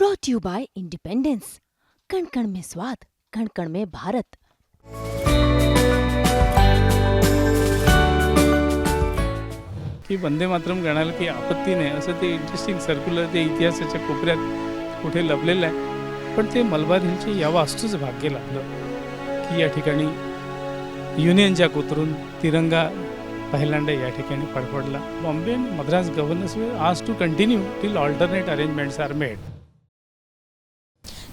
Brought you bye independence कण कण में स्वाद कण कण में भारत की वंदे मातरम गाण्याला की आपत्ती नाही असं ते इंटरेस्टिंग सर्क्युलर ते इतिहासाच्या कोपऱ्यात कुठे लपलेलं आहे पण ते मलबार हिलचे या वास्तूच भाग्य लागलं की या ठिकाणी युनियनच्या जॅक तिरंगा पहिल्यांदा या ठिकाणी फडफडला बॉम्बे मद्रास गव्हर्नर्स आज to continue till alternate arrangements are made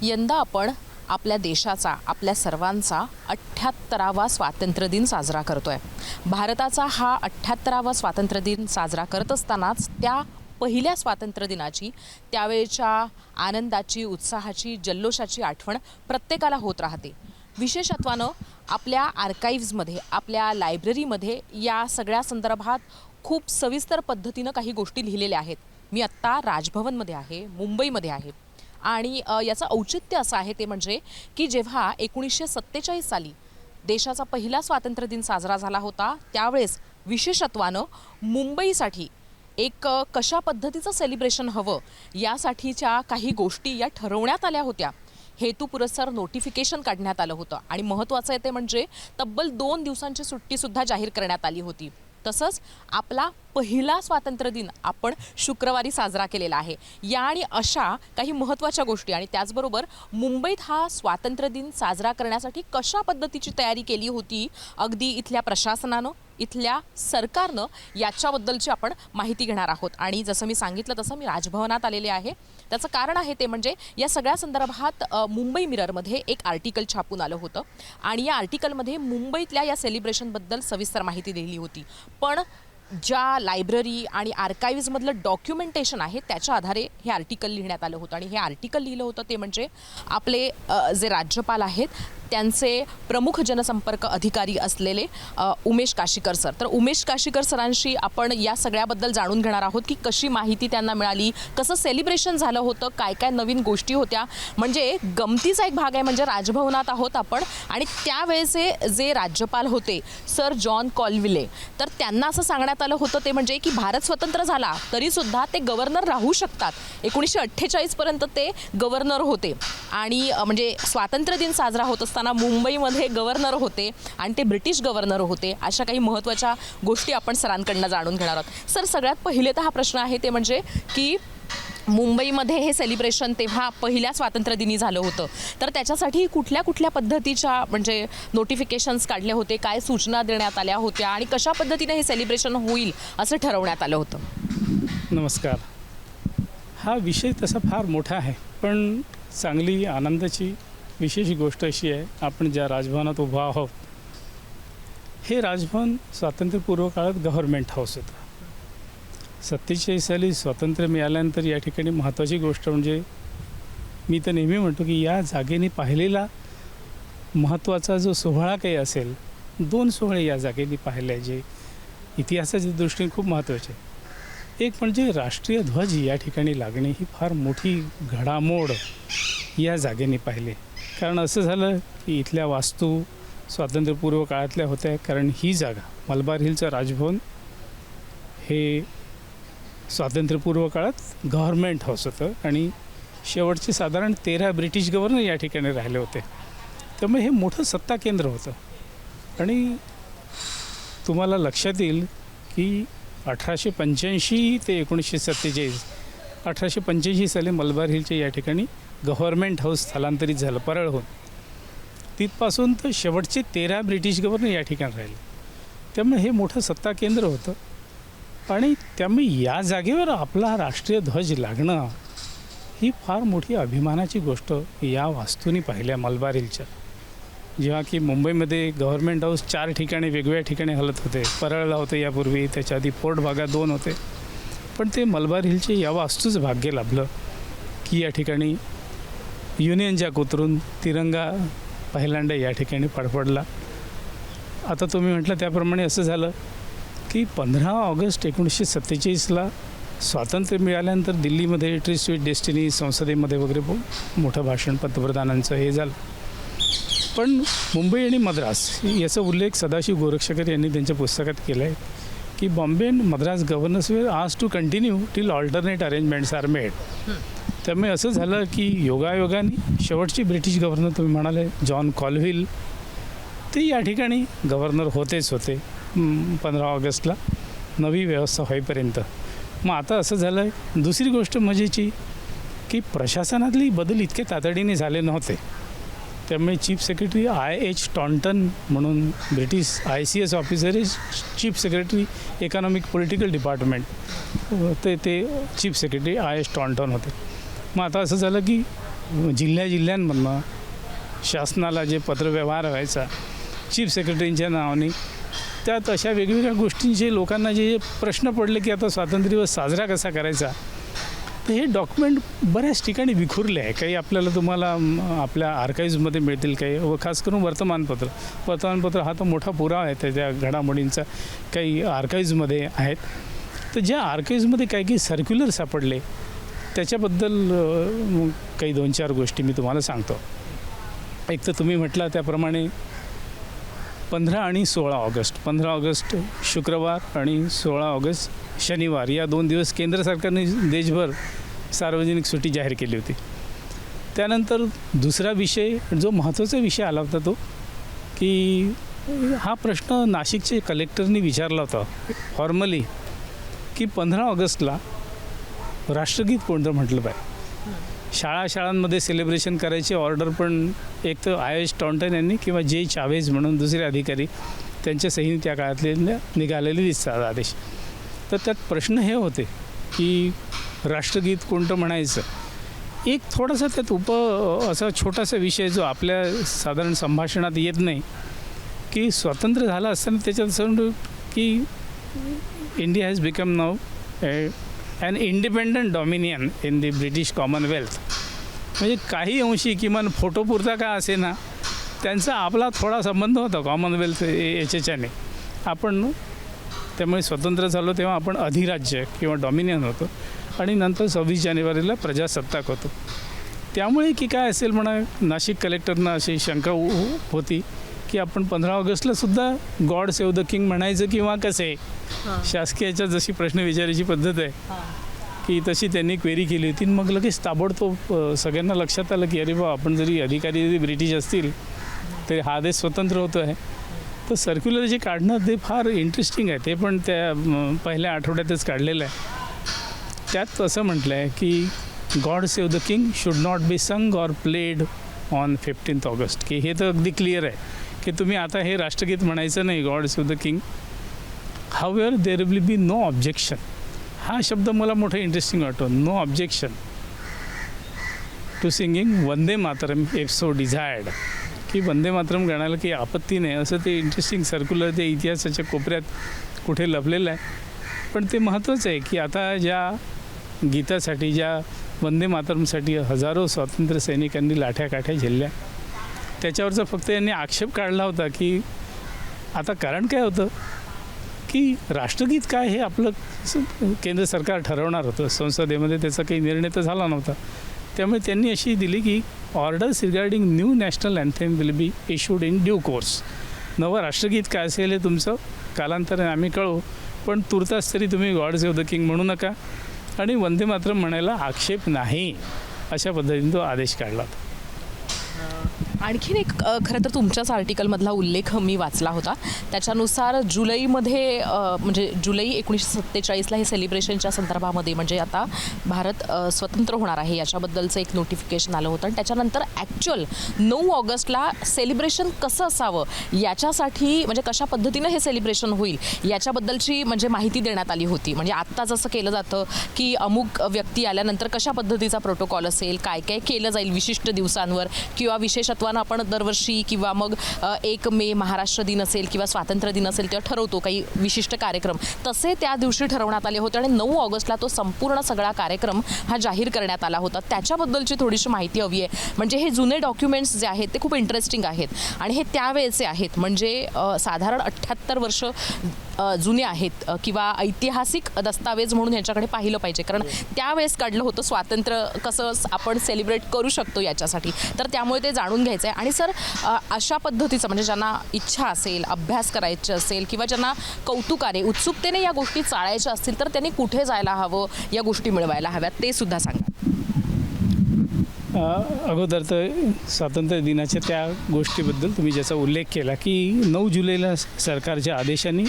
यंदा आपण आपल्या देशाचा आपल्या सर्वांचा अठ्ठ्याहत्तरावा स्वातंत्र्यदिन साजरा करतो आहे भारताचा हा अठ्ठ्याहत्तरावा स्वातंत्र्यदिन साजरा करत असतानाच त्या पहिल्या स्वातंत्र्यदिनाची त्यावेळच्या त्यावेळेच्या आनंदाची उत्साहाची जल्लोषाची आठवण प्रत्येकाला होत राहते. विशेषत्वानं आपल्या आर्काईव्जमध्ये आपल्या लायब्ररीमध्ये या सगळ्या संदर्भात खूप सविस्तर पद्धतीनं काही गोष्टी लिहिलेल्या आहेत. मी आत्ता राजभवनमध्ये आहे मुंबईमध्ये आहे. आणि याचं औचित्य असं आहे ते म्हणजे की जेव्हा एकोणीसशे सत्तेचाळीस साली देशाचा पहिला स्वातंत्र्य दिन साजरा झाला होता त्यावेळेस विशेषत्वानं मुंबईसाठी एक कशा पद्धतीचं सेलिब्रेशन हवं यासाठीच्या काही गोष्टी या ठरवण्यात आल्या होत्या. हेतू पुरस्सर नोटिफिकेशन काढण्यात आलं होतं आणि महत्त्वाचं आहे ते म्हणजे तब्बल दोन दिवसांची सुट्टीसुद्धा जाहीर करण्यात आली होती. तसंच आपला पहिला स्वातंत्र्य दिन आपण शुक्रवारी साजरा केलेला आहे. या आणि अशा काही महत्त्वाच्या गोष्टी आणि त्याचबरोबर मुंबईत हा स्वातंत्र्य दिन साजरा करण्यासाठी कशा पद्धतीची तयारी केली होती अगदी इथल्या प्रशासनानं इथल्या सरकारनं याच्याबद्दलची आपण माहिती घेणार आहोत. आणि जसं मी सांगितलं तसं मी राजभवनात आलेले आहे. त्याचं कारण आहे ते म्हणजे या सगळ्या संदर्भात मुंबई मिररमध्ये एक आर्टिकल छापून आलं होतं. आणि या आर्टिकलमध्ये मुंबईतल्या या सेलिब्रेशनबद्दल सविस्तर माहिती दिली होती. पण ज्या लायब्ररी आणि आर्काईव्जमधलं डॉक्युमेंटेशन आहे त्याच्या आधारे हे आर्टिकल लिहिण्यात आलं होतं. आणि हे आर्टिकल लिहिलं होतं ते म्हणजे आपले जे राज्यपाल आहेत त्यांचे प्रमुख जनसंपर्क अधिकारी असलेले उमेश काशीकर सर. तर उमेश काशीकर सरांशी आपण या सगळ्याबद्दल जाणून घेणार आहोत की कशी माहिती त्यांना मिळाली कसं सेलिब्रेशन झालं होतं काय काय नवीन गोष्टी होत्या. म्हणजे गमतीचा एक भाग आहे म्हणजे राजभवनात आहोत आपण. आणि त्यावेळेचे जे राज्यपाल होते सर जॉन कॉलविले तर त्यांना असं सांगण्यात आलं होतं ते म्हणजे की भारत स्वतंत्र झाला तरीसुद्धा ते गव्हर्नर राहू शकतात. एकोणीसशे अठ्ठेचाळीसपर्यंत ते गव्हर्नर होते. आणि म्हणजे स्वातंत्र्य दिन साजरा होत असताना मुंबईमध्ये गव्हर्नर होते आणि ते ब्रिटिश गव्हर्नर होते अशा काही महत्त्वाच्या गोष्टी आपण सरांकडनं जाणून घेणार आहोत. सर सगळ्यात पहिले तर हा प्रश्न आहे ते म्हणजे की मुंबईमध्ये हे सेलिब्रेशन तेव्हा पहिल्या स्वातंत्र्यदिनी झालं होतं. तर त्याच्यासाठी कुठल्या कुठल्या पद्धतीच्या म्हणजे नोटिफिकेशन्स काढले होते काय सूचना देण्यात आल्या होत्या आणि कशा पद्धतीने हे सेलिब्रेशन होईल असं ठरवण्यात आलं होतं? नमस्कार. हा विषय तसा फार मोठा आहे पण चांगली आनंदाची विशेष गोष्ट अशी आहे आपण ज्या राजभवनात उभा आहोत हे राजभवन स्वातंत्र्यपूर्व काळात गव्हर्मेंट हाऊस होतं. सत्तेचाळीस साली स्वातंत्र्य मिळाल्यानंतर या ठिकाणी महत्त्वाची गोष्ट म्हणजे मी तर नेहमी म्हणतो की या जागेने पाहिलेला महत्त्वाचा जो सोहळा काही असेल दोन सोहळे या जागेने पाहिले जे इतिहासाच्या दृष्टीने खूप महत्त्वाचे एक म्हणजे राष्ट्रीय ध्वज या ठिकाणी लागणे ही फार मोठी घडामोड या जागेने पाहिले. कारण असं झालं की इथल्या वास्तू स्वातंत्र्यपूर्व काळातल्या होत्या. कारण ही जागा मलबार हिलचं राजभवन हे स्वातंत्र्यपूर्व काळात गव्हर्मेंट हाऊस होतं. आणि शेवटचे साधारण तेरा ब्रिटिश गव्हर्नर या ठिकाणी राहिले होते. त्यामुळे हे मोठं सत्ता केंद्र होतं. आणि तुम्हाला लक्षात येईल की अठराशे पंच्याऐंशी ते एकोणीसशे सत्तेचाळीस अठराशे पंच्याऐंशी साली मलबार हिलच्या या ठिकाणी गव्हर्मेंट हाऊस स्थलांतरित झालं परळहून. तिथपासून तर शेवटचे तेरा ब्रिटिश गव्हर्नर या ठिकाणी राहिले. त्यामुळे हे मोठं सत्ता केंद्र होतं. आणि त्यामुळे या जागेवर आपला राष्ट्रीय ध्वज लागणं ही फार मोठी अभिमानाची गोष्ट या वास्तूनी पाहिल्या मलबार हिलच्या जेव्हा की मुंबईमध्ये गव्हर्मेंट हाऊस चार ठिकाणी वेगवेगळ्या ठिकाणी हलत होते. परळला होते यापूर्वी त्याच्या आधी पोर्ट भागात दोन होते. पण ते मलबार हिलचे या वास्तूच भाग्य लाभलं की या ठिकाणी युनियन जॅक उतरून तिरंगा पहिल्यांदा या ठिकाणी फडफडला. आता तुम्ही म्हटलं त्याप्रमाणे असं झालं की पंधरा ऑगस्ट एकोणीसशे सत्तेचाळीसला स्वातंत्र्य मिळाल्यानंतर दिल्लीमध्ये ट्री स्वीट डेस्टिनी संसदेमध्ये वगैरे मोठं भाषण पंतप्रधानांचं हे झालं. पण मुंबई आणि मद्रास याचा उल्लेख सदाशिव गोरक्षकर यांनी त्यांच्या पुस्तकात केला आहे की Bombay and Madras governors were आज to continue till alternate arrangements are made त्यामुळे असं झालं की योगायोगाने शेवटची ब्रिटिश गव्हर्नर तुम्ही म्हणाले जॉन कॉलव्हिल ते या ठिकाणी गव्हर्नर होतेच होते पंधरा ऑगस्टला. नवी व्यवस्था होईपर्यंत. मग आता असं झालं आहे दुसरी गोष्ट मजेची की प्रशासनातली बदल इतके तातडीने झाले नव्हते. त्यामुळे chief secretary I H Taunton म्हणून British I C S officer is chief secretary economic political department ते ते chief secretary I H Taunton होते. मग आता असं झालं की जिल्ह्या जिल्ह्यांमधनं शासनाला जे पत्रव्यवहार व्हायचा चीफ सेक्रेटरींच्या नावाने त्यात अशा वेगवेगळ्या गोष्टींचे लोकांना जे प्रश्न पडले की आता स्वातंत्र्य दिवस साजरा कसा करायचा तर हे डॉक्युमेंट बऱ्याच ठिकाणी विखुरले आहे. काही आपल्याला तुम्हाला आपल्या आर्काईव्जमध्ये मिळतील काही व खास करून वर्तमानपत्र. वर्तमानपत्र हा तर मोठा पुरावा आहे त्याच्या घडामोडींचा. काही आर्काईव्जमध्ये आहेत. तर ज्या आर्काईव्जमध्ये काही काही सर्क्युलर सापडले त्याच्याबद्दल काही दोन चार गोष्टी मी तुम्हाला सांगतो. एक तर तुम्ही म्हटला त्याप्रमाणे पंधरा आणि सोळा ऑगस्ट. पंधरा ऑगस्ट शुक्रवार आणि सोळा ऑगस्ट शनिवार. या दोन दिवस केंद्र सरकारने देशभर सार्वजनिक सुट्टी जाहीर केली होती. त्यानंतर दुसरा विषय जो महत्त्वाचा विषय आला होता तो की हा प्रश्न नाशिकचे कलेक्टरनी विचारला होता फॉर्मली की पंधरा ऑगस्टला राष्ट्रगीत कोणतं म्हटलं पाहिजे शाळा शाळांमध्ये सेलिब्रेशन करायची ऑर्डर पण एक तर आय एस टॉन्टन यांनी किंवा जे चावेज म्हणून दुसरे अधिकारी त्यांच्या सहीने त्या काळातले निघालेले दिसतात आदेश. तर त्यात प्रश्न हे होते की राष्ट्रगीत कोणतं म्हणायचं? एक थोडासा त्यात उप असा छोटासा विषय जो आपल्या साधारण संभाषणात येत नाही की स्वातंत्र्य झालं असताना त्याच्यात असं की India has become now an independent dominion in the British Commonwealth म्हणजे काही अंशी किमान फोटोपुरता का असे ना त्यांचा आपला थोडा संबंध होता कॉमनवेल्थ याच्याने आपण त्यामुळे स्वतंत्र झालो तेव्हा आपण अधिराज्य किंवा डॉमिनियन होतो आणि नंतर सव्वीस जानेवारीला प्रजासत्ताक होतो. त्यामुळे की काय असेल म्हणा नाशिक कलेक्टरना अशी शंका उ- होती. की आपण पंधरा ऑगस्टला सुद्धा गॉड सेव द किंग म्हणायचं किंवा कसे? शासकीयाच्या जशी प्रश्न विचारायची पद्धत आहे की तशी त्यांनी क्वेरी केली होती. आणि मग लगेच ताबडतोब सगळ्यांना लक्षात आलं की अरे बा आपण जरी अधिकारी जरी ब्रिटिश असतील तरी हा देश स्वतंत्र होतो आहे. तर सर्क्युलर जे काढणं ते फार इंटरेस्टिंग आहे. ते पण त्या पहिल्या आठवड्यातच काढलेलं आहे. त्यात असं म्हटलं आहे की God save the King should not be sung or played on fifteenth August की हे तर अगदी क्लिअर आहे. की तुम्ही आता हे राष्ट्रगीत म्हणायचं नाही God is the King however there will be no objection हा शब्द मला मोठा इंटरेस्टिंग वाटतो. No objection to singing Vande Mataram if so desired की वंदे मातरम गाण्याला काही आपत्ती नाही. असं ते इंटरेस्टिंग सर्क्युलर ते इतिहासाच्या कोपऱ्यात कुठे लपलेलं आहे. पण ते महत्त्वाचं आहे की आता ज्या गीतासाठी ज्या वंदे मातरमसाठी हजारो स्वातंत्र्य सैनिकांनी लाठ्या काठ्या झेलल्या. त्याच्यावरचा फक्त यांनी आक्षेप काढला होता की आता कारण काय होतं? की राष्ट्रगीत काय हे आपलं केंद्र सरकार ठरवणार होतं. संसदेमध्ये त्याचा काही निर्णय तर झाला नव्हता. त्यामुळे त्यांनी अशी दिली की orders regarding new national anthem will be issued in due course. नवं राष्ट्रगीत काय असेल हे तुमचं कालांतराने आम्ही कळू पण तुर्तास तरी तुम्ही गॉड सेव द किंग म्हणू नका. आणि वंदे मातरम म्हणायला आक्षेप नाही अशा पद्धतीने तो आदेश काढला होता. आणखीन एक खरं तर तुमच्याच आर्टिकलमधला उल्लेख मी वाचला होता. त्याच्यानुसार जुलैमध्ये म्हणजे जुलै एकोणीसशे सत्तेचाळीसला हे सेलिब्रेशनच्या संदर्भामध्ये म्हणजे आता भारत स्वतंत्र होणार आहे याच्याबद्दलचं एक नोटिफिकेशन आलं होतं. आणि त्याच्यानंतर ॲक्च्युअल नऊ ऑगस्टला सेलिब्रेशन कसं असावं याच्यासाठी म्हणजे कशा पद्धतीनं हे सेलिब्रेशन होईल याच्याबद्दलची म्हणजे माहिती देण्यात आली होती. म्हणजे आत्ता जसं केलं जातं की अमुक व्यक्ती आल्यानंतर कशा पद्धतीचा प्रोटोकॉल असेल काय काय केलं जाईल विशिष्ट दिवसांवर किंवा विशेषत्वानं आपण दरवर्षी किंवा मग एक मे महाराष्ट्र दिन असेल किंवा स्वातंत्र्य दिन असेल तेव्हा ठरवतो काही विशिष्ट कार्यक्रम. तसे त्या दिवशी ठरवण्यात आले होते आणि नऊ ऑगस्टला तो संपूर्ण सगळा कार्यक्रम हा जाहीर करण्यात आला होता. त्याच्याबद्दलची थोडीशी माहिती हवी आहे. म्हणजे हे जुने डॉक्युमेंट्स जे आहेत ते खूप इंटरेस्टिंग आहेत. आणि हे त्यावेळेचे आहेत. म्हणजे साधारण अठ्ठ्याहत्तर वर्ष जुने आहेत किंवा ऐतिहासिक दस्तावेज म्हणून ह्याच्याकडे पाहिलं पाहिजे. कारण त्यावेळेस काढलं होतं स्वातंत्र्य कसं आपण सेलिब्रेट करू शकतो याच्यासाठी. तर त्यामुळे ते जाणून घ्यायचं आहे आणि सर अशा पद्धतीचं म्हणजे ज्यांना इच्छा असेल अभ्यास करायचे असेल किंवा ज्यांना कौतुकाने उत्सुकतेने या गोष्टी चाळायच्या असतील तर त्यांनी कुठे जायला हवं या गोष्टी मिळवायला हव्यात ते सुद्धा सांगा. अगोदर तर स्वातंत्र्य दिनाच्या त्या गोष्टीबद्दल तुम्ही ज्याचा उल्लेख केला की नऊ जुलैला सरकारच्या आदेशाने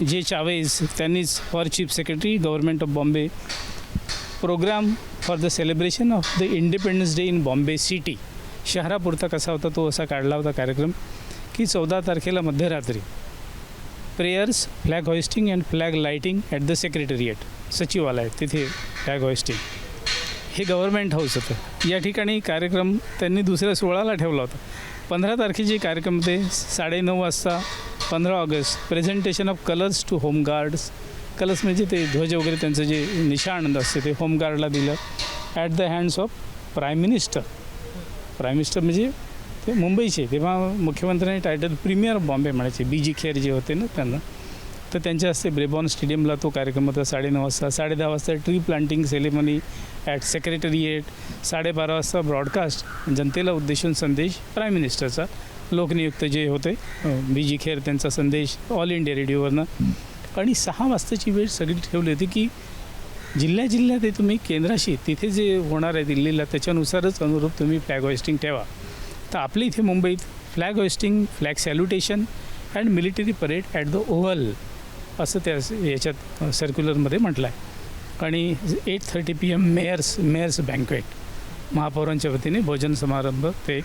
जे चावेज त्यांनीच for chief secretary government of Bombay programme for the celebration of the independence day in Bombay city शहरापुरता कसा होता तो असा काढला होता कार्यक्रम की चौदा तारखेला मध्यरात्री prayers flag hoisting and flag lighting at the secretariat सचिवालय तिथे फ्लॅग हॉइस्टिंग हे गव्हर्मेंट हाऊस होतं. या ठिकाणी कार्यक्रम त्यांनी दुसऱ्या सोळाला ठेवला होता. पंधरा तारखेचे कार्यक्रम ते साडेनऊ वाजता पंधरा August. Presentation of colours to home guards colours म्हणजे ते ध्वज वगैरे त्यांचं जे निशाण असते ते होमगार्डला दिलं. At the hands of prime minister prime minister म्हणजे ते मुंबईचे तेव्हा मुख्यमंत्र्यांनी टायटल प्रीमियर बॉम्बे म्हणायचे. बी जी खेर जे होते ना त्यांना. तर त्यांच्या हस्ते ब्रेबॉन स्टेडियमला तो कार्यक्रम होता. साडेनऊ वाजता साडेदहा वाजता tree planting ceremony at secretariat साडेबारा वाजता ब्रॉडकास्ट जनतेला उद्देशून संदेश प्राईम मिनिस्टरचा लोकनियुक्त जे होते बी जी खेर त्यांचा संदेश ऑल इंडिया रेडिओवरनं. आणि सहा वाजताची वेळ सगळी ठेवली होती की जिल्ह्या जिल्ह्यात हे तुम्ही केंद्राशी तिथे जे होणार आहे दिल्लीला त्याच्यानुसारच अनुरूप तुम्ही फ्लॅग होइस्टिंग ठेवा. तर आपल्या इथे मुंबईत flag hoisting flag salutation and military parade at the oval असं त्या याच्यात सर्क्युलरमध्ये म्हटलं आहे आणि eight thirty P M mayor's mayor's banquet महापौरांच्या वतीने भोजन समारंभ ते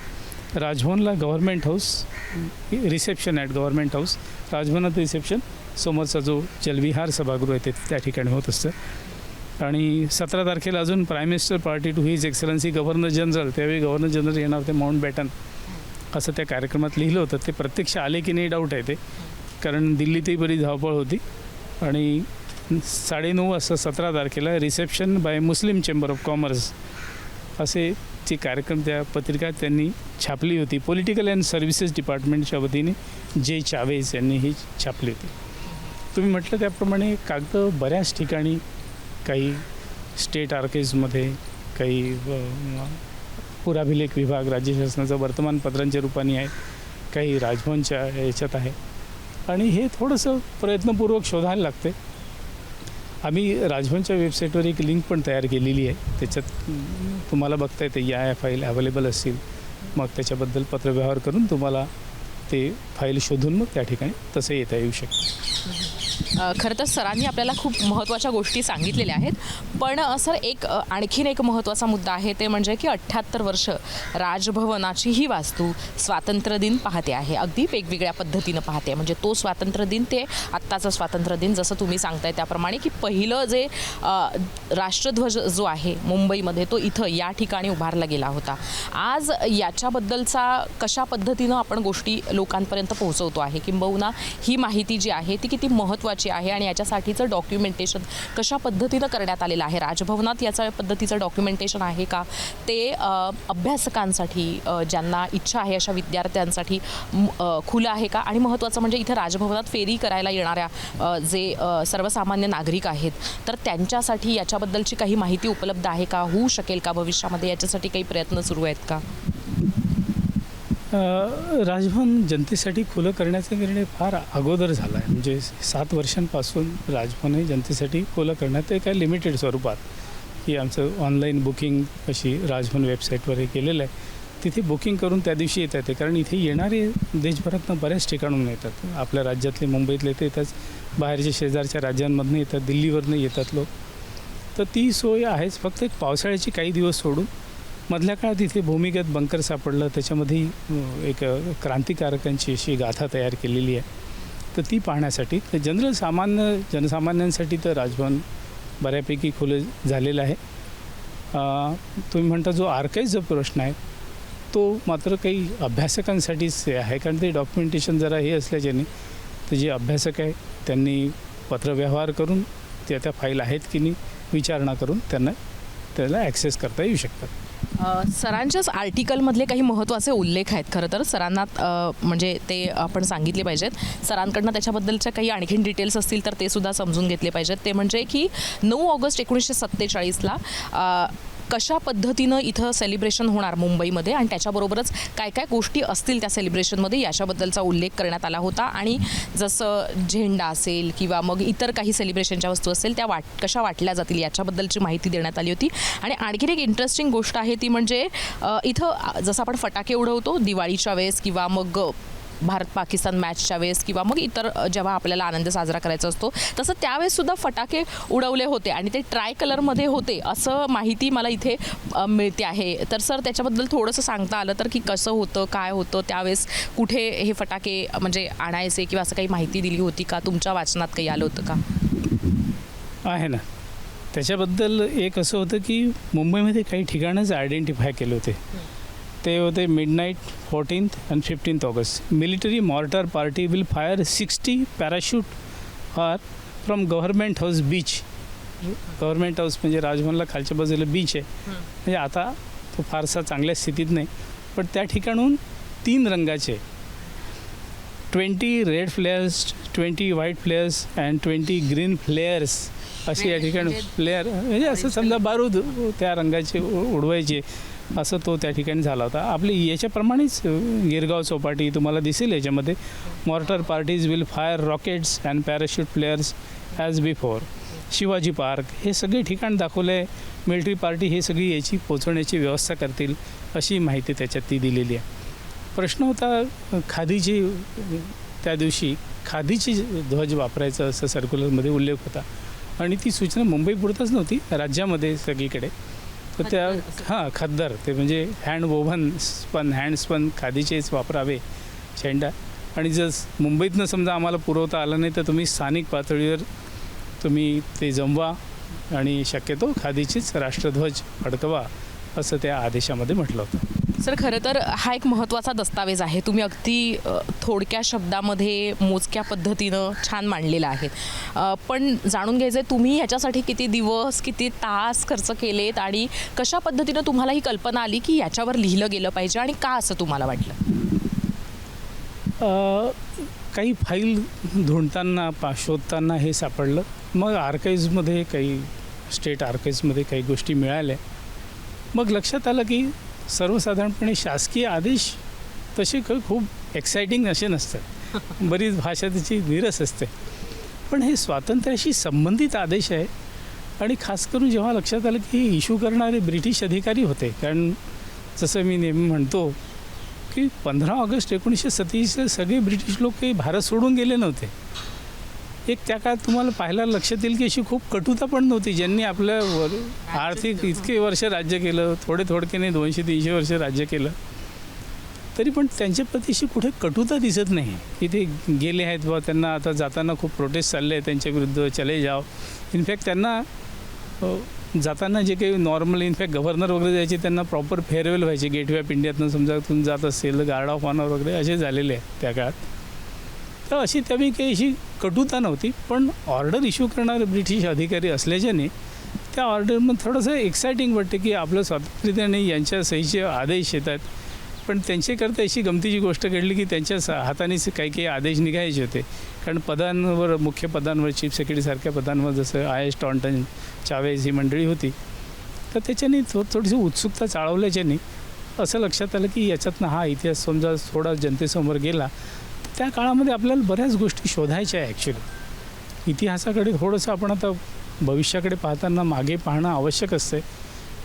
राजभवनला government house reception at government house राजभवनात रिसेप्शन समोरचा जो जलविहार सभागृह आहे ते त्या ठिकाणी होत असतं. आणि सतरा तारखेला अजून prime minister party to his excellency governor general त्यावेळी गव्हर्नर जनरल येणार होते माउंट बॅटन असं त्या कार्यक्रमात लिहिलं होतं. ते प्रत्यक्ष आले की नाही डाऊट आहे ते. कारण दिल्लीतही बरी धावपळ होती. आणि साडेनऊ वाजता सतरा तारखेला reception by Muslim chamber of commerce असे जे कार्यक्रम त्या पत्रिका त्यांनी छापली होती. पॉलिटिकल अँड सर्व्हिसेस डिपार्टमेंटच्या वतीने जे चावेज यांनी ही छापली होती. तुम्ही म्हटलं त्याप्रमाणे कागद बऱ्याच ठिकाणी काही स्टेट आर्केजमध्ये काही पुराभिलेख विभाग राज्य शासनाचं वर्तमानपत्रांच्या रूपाने आहे काही राजभवनच्या याच्यात आहे. आणि हे थोडंसं प्रयत्नपूर्वक शोधायला लागते. आम्ही राजभवनच्या वेबसाईटवर एक लिंक पण तयार केलेली आहे. त्याच्यात तुम्हाला बघता येते या या फाईल अवेलेबल असतील. मग त्याच्याबद्दल पत्रव्यवहार करून तुम्हाला ते फाईल शोधून मग त्या ठिकाणी तसं येता येऊ शकतं. खरं तर सरांनी आपल्याला खूप महत्त्वाच्या गोष्टी सांगितलेल्या आहेत. पण सर एक आणखीन एक महत्त्वाचा मुद्दा आहे ते म्हणजे की अठ्ठ्याहत्तर वर्ष राजभवनाची ही वास्तू स्वातंत्र्य दिन पाहते आहे. अगदी वेगवेगळ्या पद्धतीनं पाहते म्हणजे तो स्वातंत्र्य दिन ते आत्ताचं स्वातंत्र्य दिन जसं तुम्ही सांगताय त्याप्रमाणे की पहिलं जे राष्ट्रध्वज जो आहे मुंबईमध्ये तो इथं या ठिकाणी उभारला गेला होता. आज याच्याबद्दलचा कशा पद्धतीनं आपण गोष्टी लोकांपर्यंत पोहोचवतो आहे किंबहुना ही माहिती जी आहे ती किती महत्त्वाची आहे आणि याच्यासाठीचं डॉक्युमेंटेशन कशा पद्धतीनं करण्यात आलेलं आहे? राजभवनात याचं पद्धतीचं डॉक्युमेंटेशन आहे का? ते अभ्यासकांसाठी ज्यांना इच्छा आहे अशा विद्यार्थ्यांसाठी खुलं आहे का? आणि महत्त्वाचं म्हणजे इथं राजभवनात फेरी करायला येणाऱ्या जे सर्वसामान्य नागरिक आहेत तर त्यांच्यासाठी याच्याबद्दलची काही माहिती उपलब्ध आहे का? होऊ शकेल का भविष्यामध्ये? याच्यासाठी काही प्रयत्न सुरू आहेत का? राजभवन जनतेसाठी खुलं करण्याचा निर्णय फार अगोदर झाला आहे म्हणजे सात वर्षांपासून राजभवन हे जनतेसाठी खुलं करण्यात एका लिमिटेड स्वरूपात की आमचं ऑनलाईन बुकिंग अशी राजभवन वेबसाईटवर हे केलेलं आहे. तिथे बुकिंग करून त्या दिवशी येता येते. कारण इथे येणारे देशभरातनं बऱ्याच ठिकाणून येतात. आपल्या राज्यातले मुंबईतले ते येतात. बाहेरच्या शेजारच्या राज्यांमधनं येतात. दिल्लीवरनं येतात लोक. तर ती सोय आहेच. फक्त एक पावसाळ्याची काही दिवस सोडून मधल्या काळात इथे भूमिगत बंकर सापडलं त्याच्यामध्ये एक क्रांतिकारकांची अशी गाथा तयार केलेली आहे. तर ती पाहण्यासाठी तर जनरल सामान्य जनसामान्यांसाठी तर राजभवन बऱ्यापैकी खुलं झालेलं आहे. तुम्ही म्हणता जो आर्काईजचा प्रश्न आहे तो मात्र काही अभ्यासकांसाठीच हे आहे कारण ते डॉक्युमेंटेशन जरा हे असल्याच्याने तर जे अभ्यासक आहे त्यांनी पत्रव्यवहार करून त्या त्या फाईल आहेत की नाही विचारणा करून त्यांना त्याला ॲक्सेस करता येऊ शकतात. सरांच्याच आर्टिकलमधले काही महत्त्वाचे उल्लेख आहेत खरं तर. सरांना म्हणजे ते आपण सांगितले पाहिजेत. सरांकडनं त्याच्याबद्दलच्या काही आणखीन डिटेल्स असतील तर ते सुद्धा समजून घेतले पाहिजेत. ते म्हणजे की नऊ ऑगस्ट एकोणीसशे सत्तेचाळीसला कशा पद्धतीनं इथं सेलिब्रेशन होणार मुंबईमध्ये? आणि त्याच्याबरोबरच काय काय गोष्टी असतील त्या सेलिब्रेशनमध्ये याच्याबद्दलचा उल्लेख करण्यात आला होता. आणि जसं झेंडा असेल किंवा मग इतर काही सेलिब्रेशनच्या वस्तू असेल त्या वाट कशा वाटल्या जातील याच्याबद्दलची माहिती देण्यात आली होती. आणि आणखीन एक इंटरेस्टिंग गोष्ट आहे ती म्हणजे इथं जसं आपण फटाके उडवतो दिवाळीच्या वेळेस किंवा मग भारत पाकिस्तान मॅचच्या वेळेस किंवा मग इतर जेव्हा आपल्याला आनंद साजरा करायचा असतो तसं त्यावेळेस सुद्धा फटाके उडवले होते आणि ते ट्राय कलरमध्ये होते असं माहिती मला इथे मिळते आहे. तर सर त्याच्याबद्दल थोडंसं सांगता आलं तर की कसं होतं काय होतं त्यावेळेस कुठे हे फटाके म्हणजे आणायचे किंवा असं काही माहिती दिली होती का? तुमच्या वाचनात काही आलं होतं का? आहे ना. त्याच्याबद्दल एक असं होतं की मुंबईमध्ये काही ठिकाणच आयडेंटिफाय केले होते. ते होते midnight fourteenth and fifteenth August military mortar party will fire sixty parachute are from government house beach government house म्हणजे राजभवनला खालच्या बाजूला बीच आहे. म्हणजे आता तो फारसा चांगल्या स्थितीत नाही. पण त्या ठिकाणून तीन रंगाचे. Twenty red flares twenty white flares and twenty green flares असे या ठिकाणी फ्लेअर म्हणजे असं समजा बारूद त्या रंगाचे उडवायचे. असं तो त्या ठिकाणी झाला होता. आपली याच्याप्रमाणेच गिरगाव चौपाटी तुम्हाला दिसेल याच्यामध्ये. Mortar parties will fire rockets and parachute flares as before Shivaji park हे सगळे ठिकाण दाखवलं. आहे मिलिटरी पार्टी हे सगळी याची पोचवण्याची व्यवस्था करतील अशी माहिती त्याच्यात ती दिलेली आहे. प्रश्न होता खादीची त्या दिवशी खादीची ध्वज वापरायचं असं सर्क्युलरमध्ये उल्लेख होता. आणि ती सूचना मुंबईपुरतच नव्हती राज्यामध्ये सगळीकडे. तर त्या हां खद्दर. ते म्हणजे hand woven spun hand spun खादीचेच वापरावे झेंडा. आणि जर मुंबईतनं समजा आम्हाला पुरवता आलं नाही तर तुम्ही स्थानिक पातळीवर तुम्ही ते जमवा आणि शक्यतो खादीचीच राष्ट्रध्वज फडकवा असं त्या आदेशामध्ये म्हटलं होतं. सर खरं तर हा एक महत्त्वाचा दस्तावेज आहे. तुम्ही अगदी थोडक्या शब्दामध्ये मोजक्या पद्धतीनं छान मांडलेला आहे. पण जाणून घ्यायचं आहे तुम्ही ह्याच्यासाठी किती दिवस किती तास खर्च केलेत आणि कशा पद्धतीनं तुम्हाला ही कल्पना आली की याच्यावर लिहिलं गेलं पाहिजे आणि का असं तुम्हाला वाटलं? काही फाईल धुंडताना पा शोधताना हे सापडलं. मग आर्काईजमध्ये काही स्टेट आर्काईजमध्ये काही गोष्टी मिळाल्या. मग लक्षात आलं की सर्वसाधारणपणे शासकीय आदेश तसे काही खूप एक्साइटिंग असे नसतात. बरीच भाषा त्याची नीरस असते. पण हे स्वातंत्र्याशी संबंधित आदेश आहे आणि खास करून जेव्हा लक्षात आलं की हे इश्यू करणारे ब्रिटिश अधिकारी होते कारण जसं मी नेहमी म्हणतो की पंधरा ऑगस्ट एकोणीसशे सत्तेचाळीसला सगळे ब्रिटिश लोक काही भारत सोडून गेले नव्हते. एक त्या काळात तुम्हाला पाहायला लक्षात येईल की अशी खूप कटुता पण नव्हती ज्यांनी आपलं वर आर्थिक इतके वर्ष राज्य केलं थोडे थोडक्याने दोनशे तीनशे वर्ष राज्य केलं तरी पण त्यांच्या प्रतीशी कुठे कटुता दिसत नाही. की ते गेले आहेत बा त्यांना आता जाताना खूप प्रोटेस्ट चालले आहेत त्यांच्या विरुद्ध चले जाव इनफॅक्ट त्यांना जाताना जे काही नॉर्मल इनफॅक्ट गव्हर्नर वगैरे जायचे त्यांना प्रॉपर फेअरवेल व्हायचे. गेटवे ऑफ इंडियातनं समजा तुम्ही जात असेल गार्ड ऑफ ऑनर वगैरे असे झालेले आहेत त्या काळात. तर अशी त्यावेळी काही अशी कटुता नव्हती पण ऑर्डर इश्यू करणारे ब्रिटिश अधिकारी असल्याच्याने त्या ऑर्डरमध्ये थोडंसं एक्सायटिंग वाटते की आपलं स्वातंत्र्य यांच्या सहीचे आदेश येतात पण त्यांच्याकरता अशी गमतीची गोष्ट घडली की त्यांच्या सा हाताने काही काही आदेश निघायचे होते. कारण पदांवर मुख्य पदांवर चीफ सेक्रेटरीसारख्या पदांवर जसं आय एस टॉन्टन चावेज ही मंडळी होती. तर त्याच्याने थो थोडीशी उत्सुकता चाळवल्याच्याने असं लक्षात आलं की याच्यातनं हा इतिहास समजा थोडा जनतेसमोर गेला त्या काळामध्ये आपल्याला बऱ्याच गोष्टी शोधायच्या आहे ॲक्च्युली इतिहासाकडे थोडंसं आपण आता भविष्याकडे पाहताना मागे पाहणं आवश्यक असतं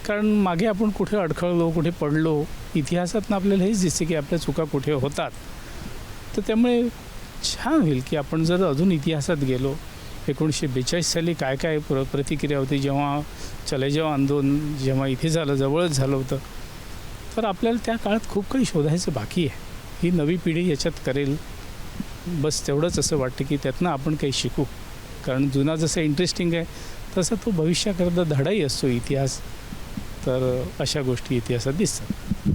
कारण मागे आपण कुठे अडखळलो कुठे पडलो इतिहासातनं आपल्याला हेच दिसते की आपल्या चुका कुठे होतात. तर त्यामुळे छान होईल की आपण जर अजून इतिहासात गेलो एकोणीसशे बेचाळीस साली काय काय प्र प्रतिक्रिया होती जेव्हा चलेजाव आंदोलन जेव्हा इथे झालं जवळच झालं होतं तर आपल्याला त्या काळात खूप काही शोधायचं बाकी आहे. ही नवी पिढी याच्यात करेल. बस तेवढंच असं वाटतं की त्यातनं आपण काही शिकू. कारण जुना जसं इंटरेस्टिंग आहे तसं तो भविष्याकरता धडाही असतो इतिहास. तर अशा गोष्टी इतिहासात दिसतात.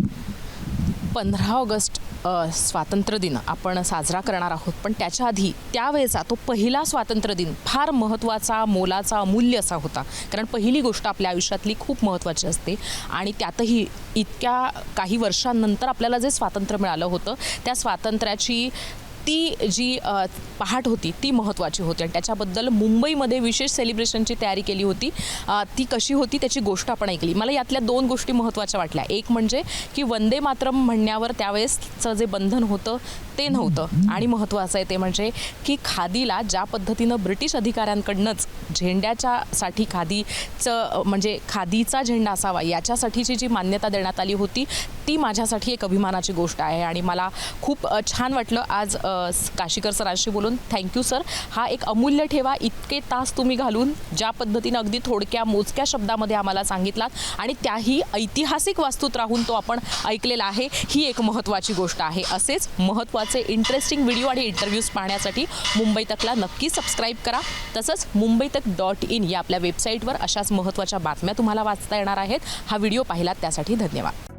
पंधरा ऑगस्ट स्वातंत्र्यदिन स्वातंत्र्य दिन आपण साजरा करणार आहोत. पण त्याच्या आधी त्यावेळेचा तो पहिला स्वातंत्र्य दिन फार महत्त्वाचा मोलाचा अमूल्य असा होता. कारण पहिली गोष्ट आपल्या आयुष्यातली खूप महत्त्वाची असते. आणि त्यातही इतक्या काही वर्षांनंतर आपल्याला जे स्वातंत्र्य मिळालं होतं त्या स्वातंत्र्याची ती जी पहाट होती ती महत्त्वाची होती आणि त्याच्याबद्दल मुंबईमध्ये विशेष सेलिब्रेशनची तयारी केली होती. ती कशी होती त्याची गोष्ट आपण ऐकली. मला यातल्या दोन गोष्टी महत्त्वाच्या वाटल्या. एक म्हणजे की वंदे मातरम म्हणण्यावर त्यावेळेसचं जे बंधन होतं ते नव्हतं. आणि महत्त्वाचं आहे ते म्हणजे की खादीला ज्या पद्धतीनं ब्रिटिश अधिकाऱ्यांकडनंच झेंड्याच्या साठी खादीचं म्हणजे खादीचा झेंडा असावा याच्यासाठीची जी मान्यता देण्यात आली होती ती माझ्यासाठी एक अभिमानाची गोष्ट आहे. आणि मला खूप छान वाटलं आज काशीकर सरांशी बोलून. थँक्यू सर हा एक अमूल्य ठेवा. इतके तास तुम्ही घालून ज्या पद्धतीनं अगदी थोडक्या मोजक्या शब्दामध्ये आम्हाला सांगितलात आणि त्याही ऐतिहासिक वास्तूत राहून तो आपण ऐकलेला आहे ही एक महत्त्वाची गोष्ट आहे. असेच महत्त्वाचे इंटरेस्टिंग व्हिडिओ आणि इंटरव्ह्यूज पाहण्यासाठी मुंबई तकला नक्की सबस्क्राईब करा. तसंच मुंबई तक डॉट इन या आपल्या वेबसाईटवर अशाच महत्त्वाच्या बातम्या तुम्हाला वाचता येणार आहेत. हा व्हिडिओ पाहिलात त्यासाठी धन्यवाद.